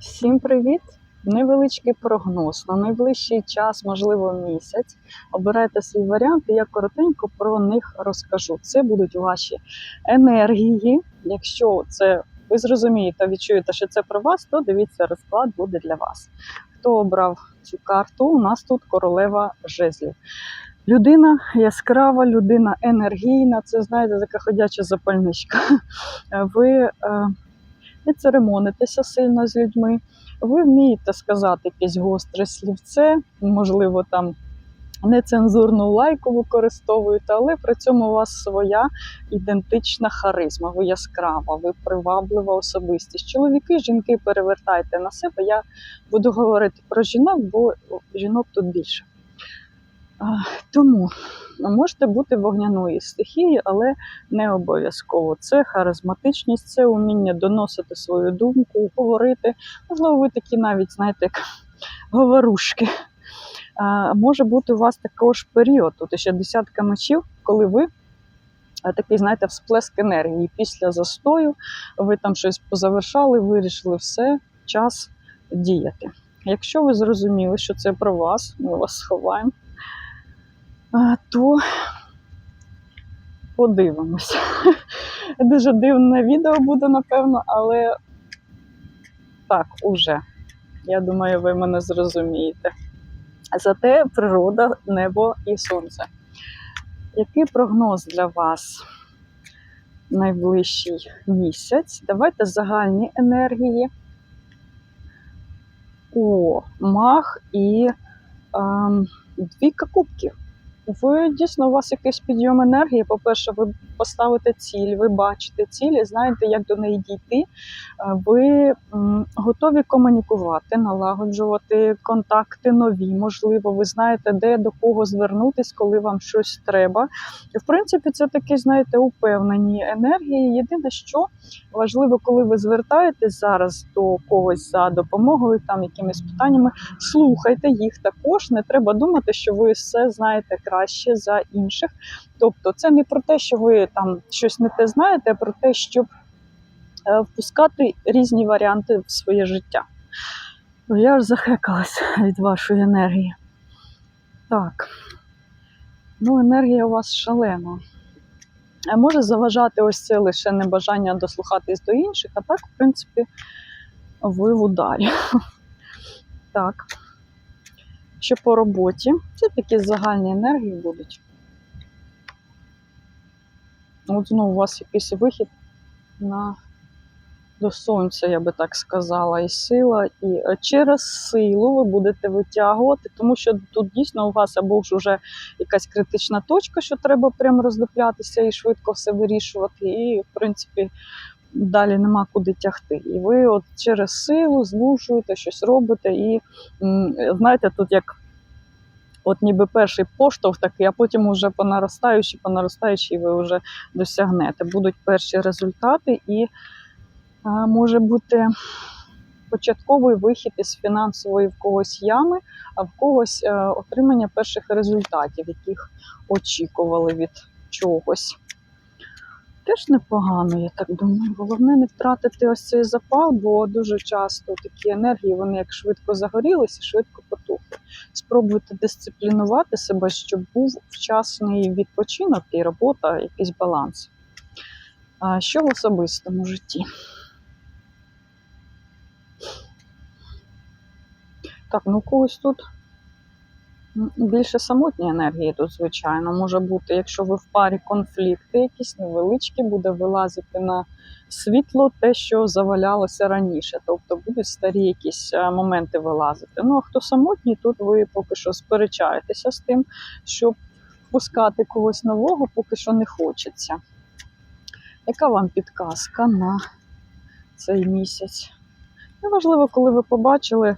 Всім привіт! Невеличкий прогноз на найближчий час, можливо, місяць. Обирайте свій варіант, і я коротенько про них розкажу. Це будуть ваші енергії. Якщо це ви зрозумієте, відчуєте, що це про вас, то дивіться, розклад буде для вас. Хто обрав цю карту? У нас тут королева жезлів. Людина яскрава, людина енергійна, це знаєте, така ходяча запальничка. Ви е, не церемонитеся сильно з людьми. Ви вмієте сказати якесь гостре слівце, можливо, там нецензурну лайку використовуєте, але при цьому у вас своя ідентична харизма. Ви яскрава, ви приваблива особистість. Чоловіки, жінки перевертайте на себе. Я буду говорити про жінок, бо жінок тут більше. Тому можете бути вогняної стихії, але не обов'язково. Це харизматичність, це уміння доносити свою думку, говорити. Можливо, ви такі навіть, знаєте, як говорушки. А, може бути у вас також період, тут ще десятка мечів, коли ви а, такий, знаєте, всплеск енергії. Після застою ви там щось позавершали, вирішили все, час діяти. Якщо ви зрозуміли, що це про вас, ми вас сховаємо, то подивимося. Дуже дивне відео буде, напевно, але так, уже. Я думаю, ви мене зрозумієте. Зате природа, небо і сонце. Який прогноз для вас найближчий місяць? Давайте загальні енергії. О, мах і ем, двійка кубків. Ви дійсно у вас якийсь підйом енергії. По-перше, ви поставите ціль, ви бачите ціль і знаєте, як до неї дійти. Е, Ви готові комунікувати, налагоджувати контакти нові. Можливо, ви знаєте, де до кого звернутись, коли вам щось треба. І, в принципі, це такі, знаєте, упевнені енергії. Єдине, що важливо, коли ви звертаєтесь зараз до когось за допомогою, там якимись питаннями, слухайте їх також. Не треба думати, що ви все знаєте краще за інших. Тобто, це не про те, що ви там щось не те знаєте, а про те, щоб е, впускати різні варіанти в своє життя. Ну, Я ж захекалась від вашої енергії. Так. Ну, енергія у вас шалена. Може заважати ось це лише небажання дослухатись до інших, а так, в принципі, ви в ударі. Так. Що по роботі? Це такі загальні енергії будуть. От знову у вас якийсь вихід на до сонця, я би так сказала, і сила, і е, через силу ви будете витягувати, тому що тут дійсно у вас або ж уже якась критична точка, що треба прямо роздоплятися і швидко все вирішувати, і, в принципі, далі нема куди тягти. І ви от через силу змушуєте, щось робите, і знаєте, тут як. От ніби перший поштовх такий, а потім уже по наростаючій, по наростаючій ви вже досягнете. Будуть перші результати, і а, може бути початковий вихід із фінансової в когось ями, а в когось е, отримання перших результатів, яких очікували від чогось. Теж непогано, я так думаю. Головне не втратити ось цей запал, бо дуже часто такі енергії вони як швидко загорілися, швидко потухли. Спробуйте дисциплінувати себе, щоб був вчасний відпочинок і робота, якийсь баланс. Що в особистому житті? Так, ну когось тут більше самотні енергії тут, звичайно, може бути, якщо ви в парі конфлікти, якісь невеличкі, буде вилазити на світло те, що завалялося раніше. Тобто будуть старі якісь е, моменти вилазити. Ну, а хто самотній, тут ви поки що сперечаєтеся з тим, щоб впускати когось нового, поки що не хочеться. Яка вам підказка на цей місяць? Неважливо, коли ви побачили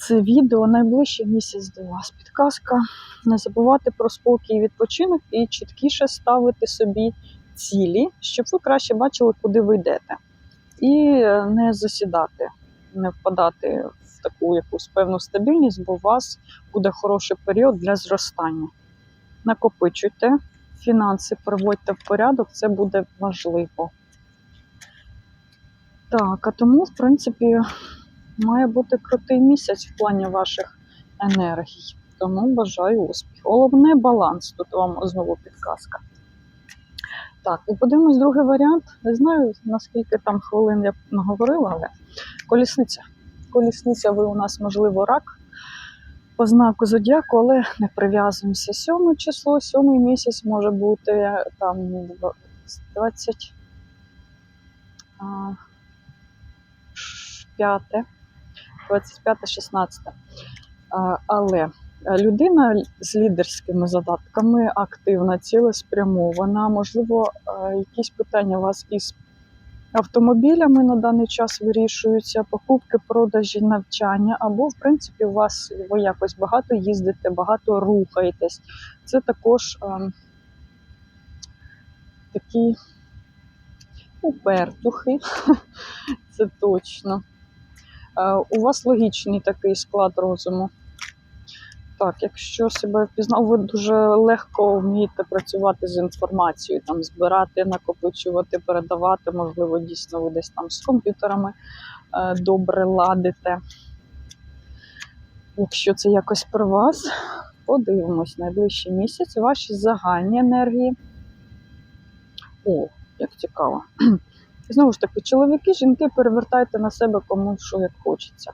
це відео найближчий місяць до вас. Підказка. Не забувати про спокій і відпочинок і чіткіше ставити собі цілі, щоб ви краще бачили, куди ви йдете. І е, не засідати, не впадати в таку якусь певну стабільність, бо у вас буде хороший період для зростання. Накопичуйте фінанси, приводьте в порядок, це буде важливо. Так, а тому, в принципі, має бути крутий місяць в плані ваших енергій. Тому бажаю успіху. Головне баланс. Тут вам знову підказка. Так, і подивимось другий варіант. Не знаю, наскільки там хвилин я наговорила, але колісниця. Колісниця, ви у нас, можливо, рак по знаку зодіаку, але не прив'язуємося. Сьоме число, сьомий місяць може бути там 20. 5, 25, 16. Але людина з лідерськими задатками активна, цілеспрямована. Можливо, е, якісь питання у вас із автомобілями на даний час вирішуються, покупки, продажі, навчання, або, в принципі, у вас ви якось багато їздите, багато рухаєтесь. Це також е, такі упертухи, це точно. Е, У вас логічний такий склад розуму. Так, якщо себе впізнав, ви дуже легко вмієте працювати з інформацією, там збирати, накопичувати, передавати. Можливо, дійсно ви десь там з комп'ютерами е, добре ладите. Якщо це якось про вас, подивимось найближчий місяць ваші загальні енергії. О, як цікаво. Знову ж таки, чоловіки, жінки перевертайте на себе кому що як хочеться.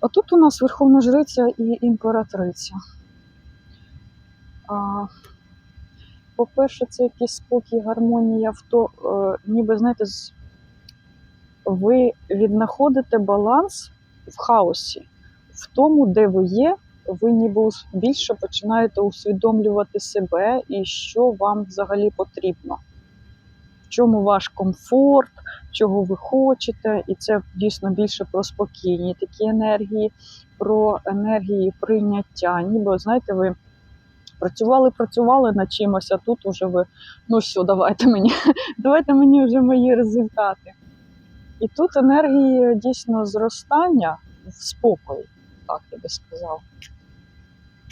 А тут у нас Верховна Жриця і імператриця. По-перше, це якийсь спокій, гармонія в то, е, ніби, знаєте, ви віднаходите баланс в хаосі, в тому, де ви є, ви ніби більше починаєте усвідомлювати себе і що вам взагалі потрібно. В чому ваш комфорт, чого ви хочете, і це дійсно більше про спокійні такі енергії, про енергії прийняття. Ніби, знаєте, ви працювали, працювали над чимось, а тут уже ви, ну все, давайте мені, давайте мені вже мої результати. І тут енергії дійсно зростання в спокої, так я би сказав.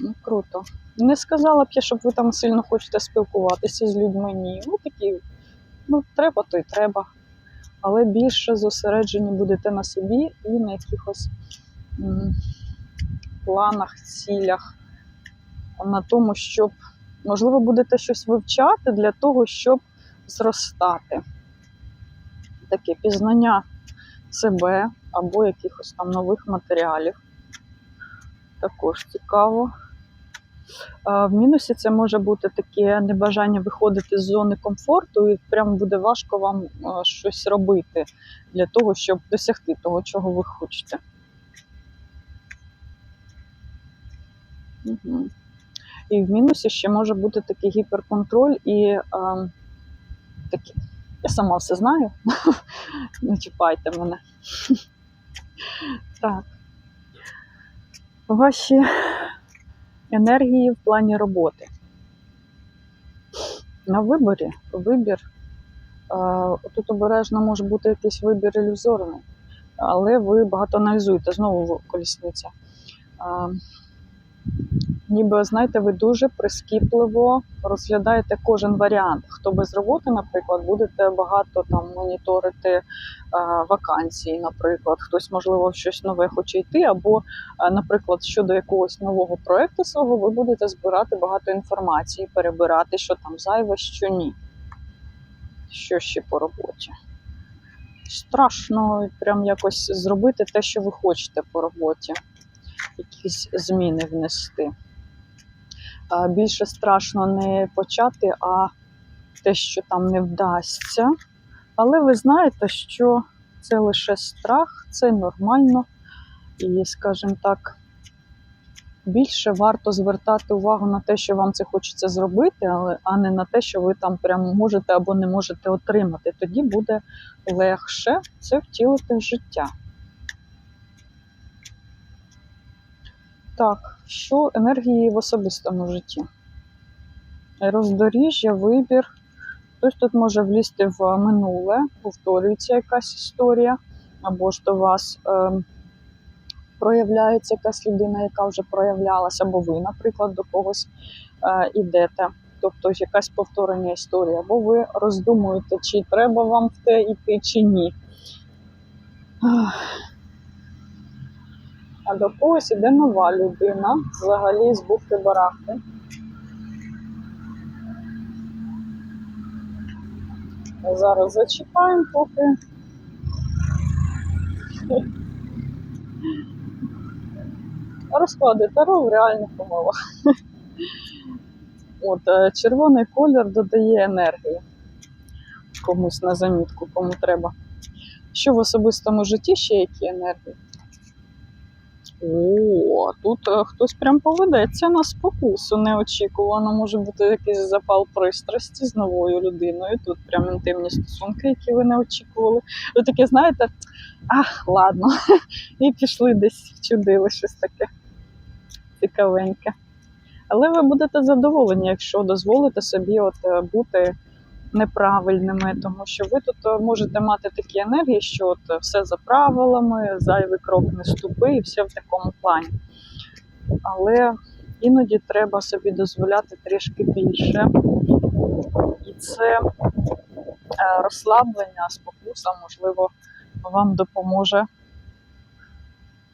Ну, круто. Не сказала б я, щоб ви там сильно хочете спілкуватися з людьми. Ні. Ну такі, ну треба, то й треба. Але більше зосереджені будете на собі і на якихось м, планах, цілях, на тому, щоб, можливо, будете щось вивчати для того, щоб зростати. Таке пізнання себе або якихось там нових матеріалів. Також цікаво. А В мінусі це може бути таке небажання виходити з зони комфорту, і прям буде важко вам щось робити для того, щоб досягти того, чого ви хочете. Угу. І в мінусі ще може бути такий гіперконтроль і е, такі. Я сама все знаю. Не чіпайте мене. Так. Ваші енергії в плані роботи. На виборі вибір. Тут обережно може бути якийсь вибір ілюзорний, але ви багато аналізуєте, знову колісниця. Ніби, знаєте, ви дуже прискіпливо розглядаєте кожен варіант. Хто без роботи, наприклад, будете багато там моніторити е, вакансії, наприклад, хтось, можливо, щось нове хоче йти, або, е, наприклад, щодо якогось нового проекту свого, ви будете збирати багато інформації, перебирати, що там зайве, що ні. Що ще по роботі. Страшно прям якось зробити те, що ви хочете по роботі, якісь зміни внести. А, Більше страшно не почати, а те, що там не вдасться. Але ви знаєте, що це лише страх, це нормально. І, скажімо так, більше варто звертати увагу на те, що вам це хочеться зробити, але, а не на те, що ви там прямо можете або не можете отримати. Тоді буде легше це втілити в життя. Так, що енергії в особистому житті? Роздоріжжя, вибір. Хтось тут може влізти в минуле, повторюється якась історія, або ж до вас е, проявляється якась людина, яка вже проявлялася, або ви, наприклад, до когось е, ідете. Тобто якась повторення історії, або ви роздумуєте, чи треба вам в те йти, чи ні. А до когось іде нова людина, взагалі з бухти барахти. Зараз зачекаємо поки. Розклади таро в реальних умовах. От, е, червоний колір додає енергії комусь на замітку, кому треба. Що в особистому житті ще які енергії? О, тут е, хтось прям поведеться на спокусу неочікувано. Може бути якийсь запал пристрасті з новою людиною. Тут прям інтимні стосунки, які ви не очікували. Ви таке, знаєте, ах, ладно, і пішли десь вчудили щось таке цікавеньке. Але ви будете задоволені, якщо дозволите собі от е, бути неправильними, тому що ви тут е, можете мати такі енергії, що от е, все за правилами, зайвий крок не ступи, і все в такому плані. Але іноді треба собі дозволяти трішки більше. І це е, розслаблення, спокуса, можливо, вам допоможе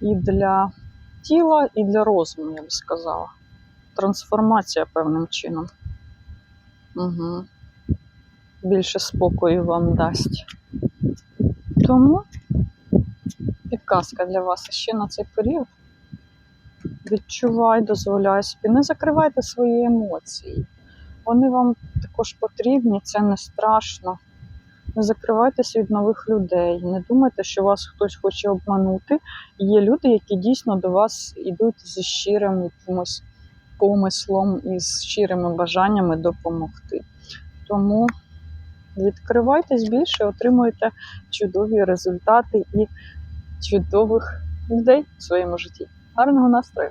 і для тіла, і для розуму, я би сказала. Трансформація певним чином. Угу. Більше спокою вам дасть. Тому підказка для вас ще на цей період. Відчувай, дозволяй собі. Не закривайте свої емоції. Вони вам також потрібні, це не страшно. Не закривайтесь від нових людей. Не думайте, що вас хтось хоче обманути. Є люди, які дійсно до вас йдуть зі щирим якимось помислом і з щирими бажаннями допомогти. Тому відкривайтесь більше, отримуєте чудові результати і чудових людей в своєму житті. Гарного настрою!